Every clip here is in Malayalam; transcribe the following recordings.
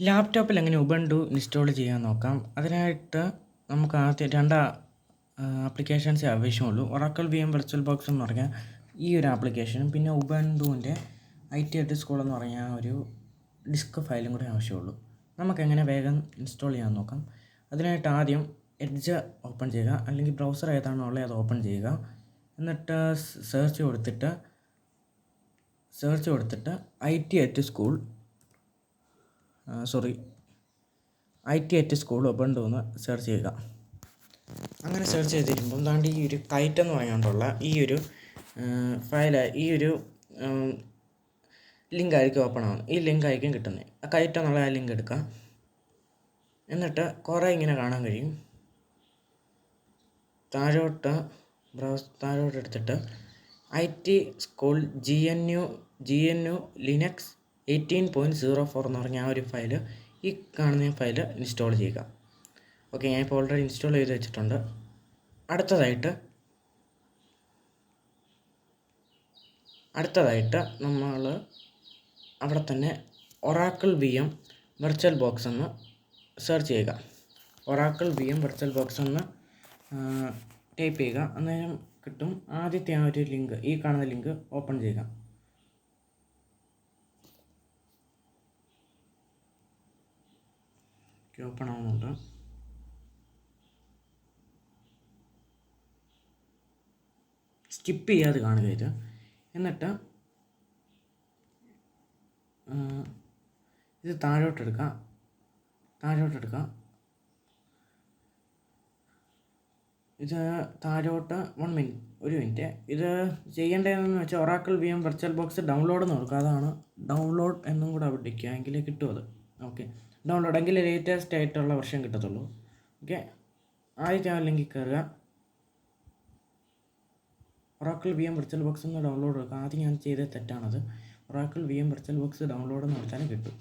ലാപ്ടോപ്പിൽ എങ്ങനെ ഉബണ്ടു ഇൻസ്റ്റാൾ ചെയ്യാൻ നോക്കാം? അതിനായിട്ട് നമുക്ക് ആദ്യം രണ്ട് ആപ്ലിക്കേഷൻസേ ആവശ്യമുള്ളൂ Oracle V M virtual box എന്ന് പറഞ്ഞാൽ ഈ ഒരു ആപ്ലിക്കേഷനും പിന്നെ ഉബണ്ടുവിന്റെ ഐ ടി എഡ് സ്കൂൾ എന്ന് പറഞ്ഞാൽ ഒരു ഡിസ്ക് ഫയലും കൂടെ ആവശ്യമുള്ളൂ. നമുക്കെങ്ങനെ വേഗം ഇൻസ്റ്റാൾ ചെയ്യാൻ നോക്കാം? അതിനായിട്ട് ആദ്യം എഡ്ജ് ഓപ്പൺ ചെയ്യുക അല്ലെങ്കിൽ ബ്രൗസർ ഏതാണോ ഉള്ളത് അത് ഓപ്പൺ ചെയ്യുക. എന്നിട്ട് സെർച്ച് കൊടുത്തിട്ട് സെർച്ച് കൊടുത്തിട്ട് I T at school sorry I T I T school open എന്ന് സെർച്ച് ചെയ്യുക. അങ്ങനെ സെർച്ച് ചെയ്തിരിക്കുമ്പോൾ താണ്ട് ഈ ഒരു കൈറ്റ് എന്ന് പറഞ്ഞുകൊണ്ടുള്ള ഈ ഒരു ഫയൽ ഈ ഒരു ലിങ്ക് ആയിരിക്കും ഓപ്പൺ ആവുന്നത്. ഈ ലിങ്ക് ആയിരിക്കും കിട്ടുന്നത്. ആ കൈറ്റ് എന്നുള്ള ആ ലിങ്ക് എടുക്കാം എന്നിട്ട് കുറേ ഇങ്ങനെ കാണാൻ കഴിയും. താഴോട്ട് ബ്രൗസ് താഴോട്ട് എടുത്തിട്ട് I T school G N U G N U Linux eighteen point zero four എന്ന് പറഞ്ഞ ആ ഒരു ഫയൽ ഈ കാണുന്ന ഫയൽ ഇൻസ്റ്റാൾ ചെയ്യുക. ഓക്കെ ഞാൻ ഇപ്പോൾ ഓൾറെഡി ഇൻസ്റ്റാൾ ചെയ്ത് വെച്ചിട്ടുണ്ട്. അടുത്തതായിട്ട് അടുത്തതായിട്ട് നമ്മൾ അവിടെ തന്നെ Oracle V M virtual box എന്ന് സെർച്ച് ചെയ്യുക. Oracle V M virtual box എന്ന് ടൈപ്പ് ചെയ്യുക. അന്നേരം കിട്ടും ആദ്യത്തെ ആ ഒരു ലിങ്ക് ഈ കാണുന്ന ലിങ്ക് ഓപ്പൺ ചെയ്യുക. ഓപ്പൺ ആവുന്നുണ്ട്. സ്കിപ്പ് ചെയ്യാതെ കാണുക ഇത്. എന്നിട്ട് ഇത് താഴോട്ടെടുക്കാം താഴോട്ടെടുക്കാം ഇത് താഴോട്ട് വൺ മിനിറ്റ് ഒരു മിനിറ്റ് ഇത് ചെയ്യേണ്ടതെന്ന് വെച്ചാൽ Oracle V M virtual box download എന്ന് കൊടുക്കുക അതാണ് ഡൗൺലോഡ് എന്നും കൂടെ അവിടെ എങ്കിലേ കിട്ടും അത്. ഓക്കെ ഡൗൺലോഡ് എങ്കിൽ ലേറ്റസ്റ്റ് ആയിട്ടുള്ള വെർഷൻ കിട്ടത്തുള്ളൂ. ഓക്കെ ആദ്യത്തെ ആ ലിങ്കിൽ കയറുക. Oracle V M virtual box എന്ന് ഡൗൺലോഡ് കൊടുക്കുക ആദ്യം ഞാൻ ചെയ്ത തെറ്റാണത്. Oracle V M virtual box download എന്ന് കൊടുത്താൽ കിട്ടും.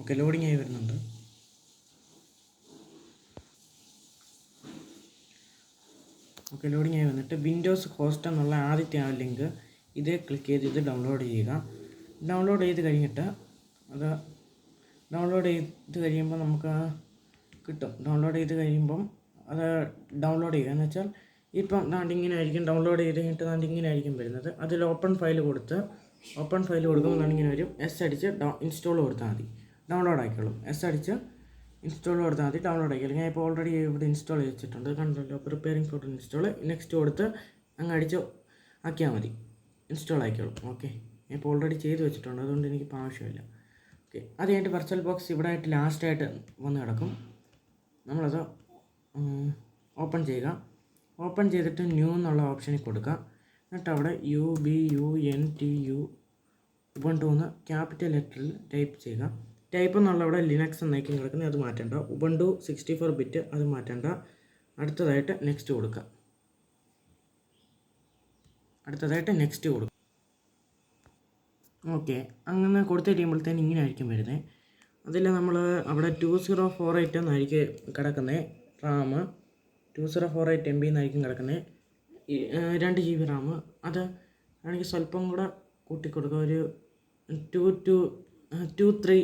ഓക്കെ ലോഡിങ് ആയി വരുന്നുണ്ട്. ഓക്കെ ലോഡിങ് ആയി വന്നിട്ട് വിൻഡോസ് ഹോസ്റ്റ് എന്നുള്ള ആദ്യത്തെ ആ ലിങ്ക് ഇത് ക്ലിക്ക് ചെയ്ത് ഇത് ഡൗൺലോഡ് ചെയ്യുക. ഡൗൺലോഡ് ചെയ്ത് കഴിഞ്ഞിട്ട് അത് ഡൗൺലോഡ് ചെയ്ത് കഴിയുമ്പോൾ നമുക്ക് കിട്ടും. ഡൗൺലോഡ് ചെയ്ത് കഴിയുമ്പം അത് ഡൗൺലോഡ് ചെയ്യുക. എന്ന് വെച്ചാൽ ഇപ്പം നാണ്ടിങ്ങനെ ആയിരിക്കും ഡൗൺലോഡ് ചെയ്ത് കഴിഞ്ഞിട്ട് നാണ്ടിങ്ങനെ ആയിരിക്കും വരുന്നത്. അതിൽ ഓപ്പൺ ഫയൽ കൊടുത്ത് ഓപ്പൺ ഫയൽ കൊടുക്കുമ്പോൾ ദാണ്ട് വരും. എസ് അടിച്ച് ഇൻസ്റ്റാൾ കൊടുത്താൽ മതി. ഡൗൺലോഡ് ആക്കിക്കോളും എസ് അടിച്ച് ഇൻസ്റ്റാൾ കൊടുത്താൽ മതി. ഡൗൺലോഡ് ആയിക്കോളും. ഞാൻ ഇപ്പോൾ ഓൾറെഡി ഇവിടെ ഇൻസ്റ്റാൾ ചെയ്തിട്ടുണ്ട് കണ്ടല്ലോ. പ്രിപ്പയറിംഗ് ഫോർ ഇൻസ്റ്റാൾ നെക്സ്റ്റ് കൊടുത്ത് അങ്ങ് അടിച്ച് ആക്കിയാൽ മതി. ഇൻസ്റ്റാൾ ആക്കിക്കോളും ഓക്കെ ഞാൻ ഇപ്പോൾ ഓൾറെഡി ചെയ്ത് വെച്ചിട്ടുണ്ട്. അതുകൊണ്ട് എനിക്കിപ്പോൾ ആവശ്യമില്ല. ഓക്കെ അത് കഴിഞ്ഞിട്ട് വെർച്വൽ ബോക്സ് ഇവിടെ ആയിട്ട് ലാസ്റ്റായിട്ട് വന്ന് കിടക്കും. നമ്മളത് ഓപ്പൺ ചെയ്യുക. ഓപ്പൺ ചെയ്തിട്ട് ന്യൂ എന്നുള്ള ഓപ്ഷനിൽ കൊടുക്കുക. എന്നിട്ട് അവിടെ U B U N T U Ubuntu എന്ന് ക്യാപിറ്റൽ ലെറ്ററിൽ ടൈപ്പ് ചെയ്യുക. ടൈപ്പ് എന്നുള്ള അവിടെ ലിനക്സ് എന്നേക്കും കിടക്കുന്നത്. അത് മാറ്റേണ്ട. ഉബണ്ടു സിക്സ്റ്റി ഫോർ ബിറ്റ് അത് മാറ്റേണ്ട. അടുത്തതായിട്ട് നെക്സ്റ്റ് കൊടുക്കുക. അടുത്തതായിട്ട് നെക്സ്റ്റ് കൊടുക്കുക. ഓക്കെ. അങ്ങനെ കൊടുത്ത് കഴിയുമ്പോഴത്തേന് ഇങ്ങനെ ആയിരിക്കും വരുന്നത് അതിൽ നമ്മൾ അവിടെ ടു സീറോ ഫോർ എയ്റ്റ് എന്നായിരിക്കും കിടക്കുന്നത് RAM. Two zero four eight MB B എന്നായിരിക്കും കിടക്കുന്നത് രണ്ട് ജി ബി റാം. അത് ആണെങ്കിൽ സ്വല്പം കൂടെ കൂട്ടിക്കൊടുക്കുക. ഒരു ടു ടു ടു ത്രീ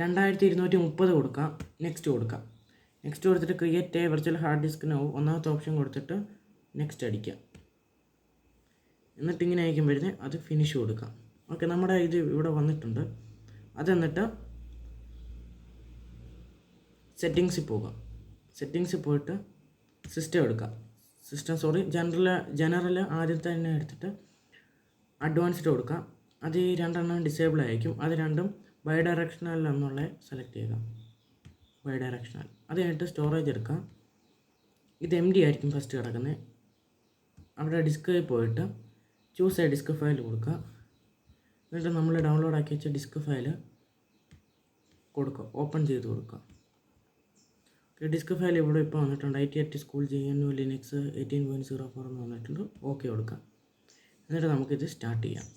രണ്ടായിരത്തി ഇരുന്നൂറ്റി മുപ്പത് കൊടുക്കാം. നെക്സ്റ്റ് കൊടുക്കാം. നെക്സ്റ്റ് കൊടുത്തിട്ട് ക്രിയേറ്റ് എ വെർച്വൽ ഹാർഡ് ഡിസ്കിന് ഒന്നാമത്തെ ഓപ്ഷൻ കൊടുത്തിട്ട് നെക്സ്റ്റ് അടിക്കാം. എന്നിട്ട് ഇങ്ങനെ വരുന്നത് അത് ഫിനിഷ് കൊടുക്കാം. ഓക്കെ നമ്മുടെ ഇത് ഇവിടെ വന്നിട്ടുണ്ട്. അതെന്നിട്ട് സെറ്റിങ്സിൽ പോകാം. സെറ്റിങ്സിൽ പോയിട്ട് സിസ്റ്റം എടുക്കാം. സിസ്റ്റം സോറി ജനറൽ ജനറൽ ആദ്യത്തെ തന്നെ എടുത്തിട്ട് അഡ്വാൻസ്ഡ് കൊടുക്കാം. അത് ഈ രണ്ടെണ്ണം ഡിസേബിൾ ആയിരിക്കും. അത് രണ്ടും ബൈ ഡയറക്ഷണൽ എന്നുള്ള സെലക്ട് ചെയ്യുക ബൈ ഡയറക്ഷണൽ അത് കഴിഞ്ഞിട്ട് സ്റ്റോറേജ് എടുക്കാം. ഇത് എം ഡി ആയിരിക്കും ഫസ്റ്റ് കിടക്കുന്നത്. അവിടെ ഡിസ്കിൽ പോയിട്ട് ചൂസ് എ ഡിസ്ക് ഫയൽ കൊടുക്കുക. എന്നിട്ട് നമ്മൾ ഡൗൺലോഡ് ആക്കി വെച്ച ഡിസ്ക് ഫയൽ കൊടുക്കുക. ഓപ്പൺ ചെയ്ത് കൊടുക്കുക. ഡിസ്ക് ഫയൽ ഇവിടെ ഇപ്പോൾ വന്നിട്ടുണ്ട്. I T at school G N U Linux eighteen point zero four എന്ന് വന്നിട്ടുണ്ട് ഓക്കെ കൊടുക്കാം എന്നിട്ട് നമുക്കിത് സ്റ്റാർട്ട് ചെയ്യാം.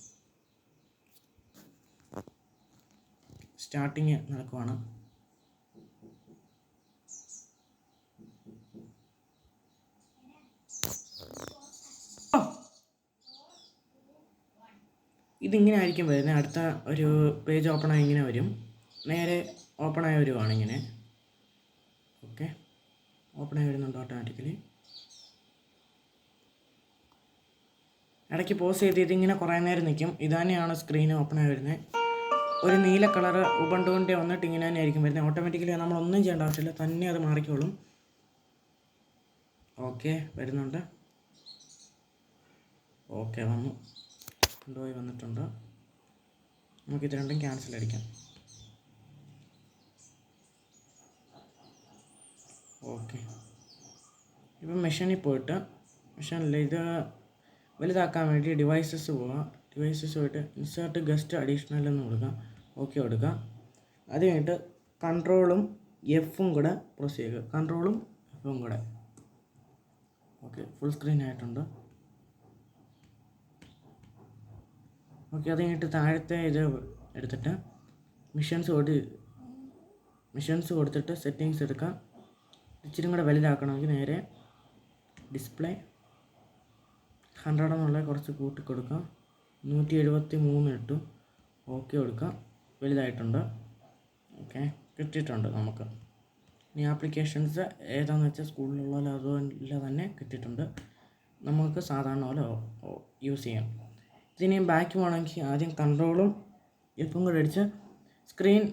സ്റ്റാർട്ടിങ് നടക്കുവാണ്. ഇതിങ്ങനെ ആയിരിക്കും വരുന്നത്. അടുത്ത ഒരു പേജ് ഓപ്പൺ ആയി ഇങ്ങനെ വരും. നേരെ ഓപ്പൺ ആയി വരുവാണ് ഇങ്ങനെ. ഓക്കെ ഓപ്പൺ ആയി വരുന്നുണ്ട് ഓട്ടോമാറ്റിക്കലി ഇടയ്ക്ക് പോസ് ചെയ്ത് ഇതിങ്ങനെ കുറേ നേരം നിൽക്കും ഇത് തന്നെയാണ് സ്ക്രീൻ ഓപ്പൺ ആയി വരുന്നത് ഒരു നീല കളർ ഉബണ്ടുവിന്റെ വന്നിട്ട് ഇങ്ങനെ തന്നെ ആയിരിക്കും വരുന്നത് ഓട്ടോമാറ്റിക്കലി നമ്മളൊന്നും ചെയ്യേണ്ട ആവശ്യമില്ല. തന്നെ അത് മാറിക്കോളും. ഓക്കെ വരുന്നുണ്ട്. ഓക്കെ വന്നു. കൊണ്ടുപോയി വന്നിട്ടുണ്ട്. നമുക്ക് ഇത് രണ്ടും ക്യാൻസൽ അടിക്കാം. ഓക്കെ ഇപ്പം മെഷീനിൽ പോയിട്ട് മെഷീനിൽ ഇത് വലുതാക്കാൻ വേണ്ടി ഡിവൈസസ് പോവുക ഡിവൈസസ് പോയിട്ട് ഇൻസേർട്ട് ഗസ്റ്റ് അഡീഷണൽ എന്ന് കൊടുക്കാം. ഓക്കെ കൊടുക്കുക അത് കഴിഞ്ഞിട്ട് കൺട്രോളും എഫും കൂടെ പ്രസ് ചെയ്യുക. കൺട്രോളും എഫും കൂടെ. ഓക്കെ ഫുൾ സ്ക്രീൻ ആയിട്ടുണ്ട്. ഓക്കെ അത് കഴിഞ്ഞിട്ട് താഴത്തെ ഇത് എടുത്തിട്ട് മിഷൻസ് ഓടി മിഷൻസ് കൊടുത്തിട്ട് സെറ്റിങ്സ് എടുക്കാം. ഇച്ചിരി കൂടെ വലുതാക്കണമെങ്കിൽ നേരെ ഡിസ്പ്ലേ ഹൺഡ്രഡ് എന്നുള്ള കുറച്ച് കൂട്ടി കൊടുക്കാം. നൂറ്റി എഴുപത്തി മൂന്ന് ഇട്ടു. ഓക്കെ കൊടുക്കാം. വലുതായിട്ടുണ്ട്. ഓക്കെ കിട്ടിയിട്ടുണ്ട് നമുക്ക്. ഇനി ആപ്ലിക്കേഷൻസ് ഏതാണെന്ന് വെച്ചാൽ സ്കൂളിലുള്ള പോലെ അതുപോലെ തന്നെ കിട്ടിയിട്ടുണ്ട്. നമുക്ക് സാധാരണ പോലെ യൂസ് ചെയ്യാം. ഇതിനി ബാക്ക് പോകണമെങ്കിൽ ആദ്യം കൺട്രോളും എഫും കൂടെ അടിച്ച് സ്ക്രീൻ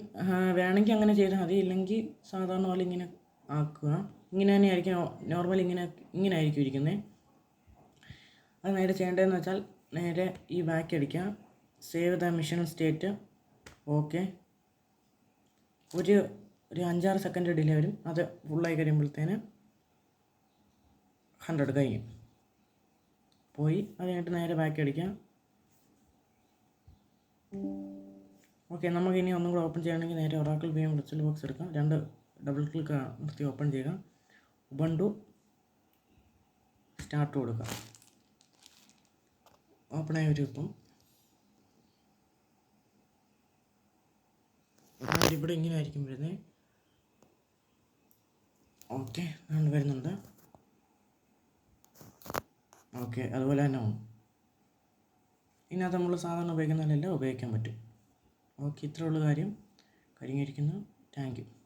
വേണമെങ്കിൽ അങ്ങനെ ചെയ്താൽ മതി. ഇല്ലെങ്കിൽ സാധാരണ പോലെ ഇങ്ങനെ ആക്കുക. ഇങ്ങനെ തന്നെ ആയിരിക്കും നോർമൽ ഇങ്ങനെ ഇങ്ങനെ ആയിരിക്കും ഇരിക്കുന്നത്. അത് നേരെ ചെയ്യേണ്ടതെന്ന് വെച്ചാൽ നേരെ ഈ ബാക്ക് അടിക്കുക. Save the machine state. Okay. ഒരു ഒരു അഞ്ചാറ് സെക്കൻഡ് ഡിലേ വരും. അത് ഫുള്ളായി കഴിയുമ്പോഴത്തേന് ഹൺഡ്രഡ് കഴിയും പോയി. അത് നേരെ ബാക്ക് അടിക്കാം ഓക്കെ നമുക്ക് ഇനി ഒന്നും കൂടെ ഓപ്പൺ ചെയ്യണമെങ്കിൽ നേരെ Oracle V M virtual box എടുക്കാം. രണ്ട് ഡബിൾ ക്ലിക്ക് നിർത്തി ഓപ്പൺ ചെയ്യുക. ഉബണ്ടു സ്റ്റാർട്ട് കൊടുക്കുക ഓപ്പൺ ആയി വരും ഇപ്പം ഇവിടെ ഇങ്ങനെ ആയിരിക്കും വരുന്നത് ഓക്കെ വരുന്നുണ്ട്. ഓക്കെ അതുപോലെ തന്നെ ഇതിനകത്ത് നമ്മൾ സാധാരണ ഉപയോഗിക്കുന്നതിലല്ലേ ഉപയോഗിക്കാൻ പറ്റും. ഓക്കെ ഇത്രയുള്ള കാര്യം. കരിങ്ങിയിരിക്കുന്നു താങ്ക് യു.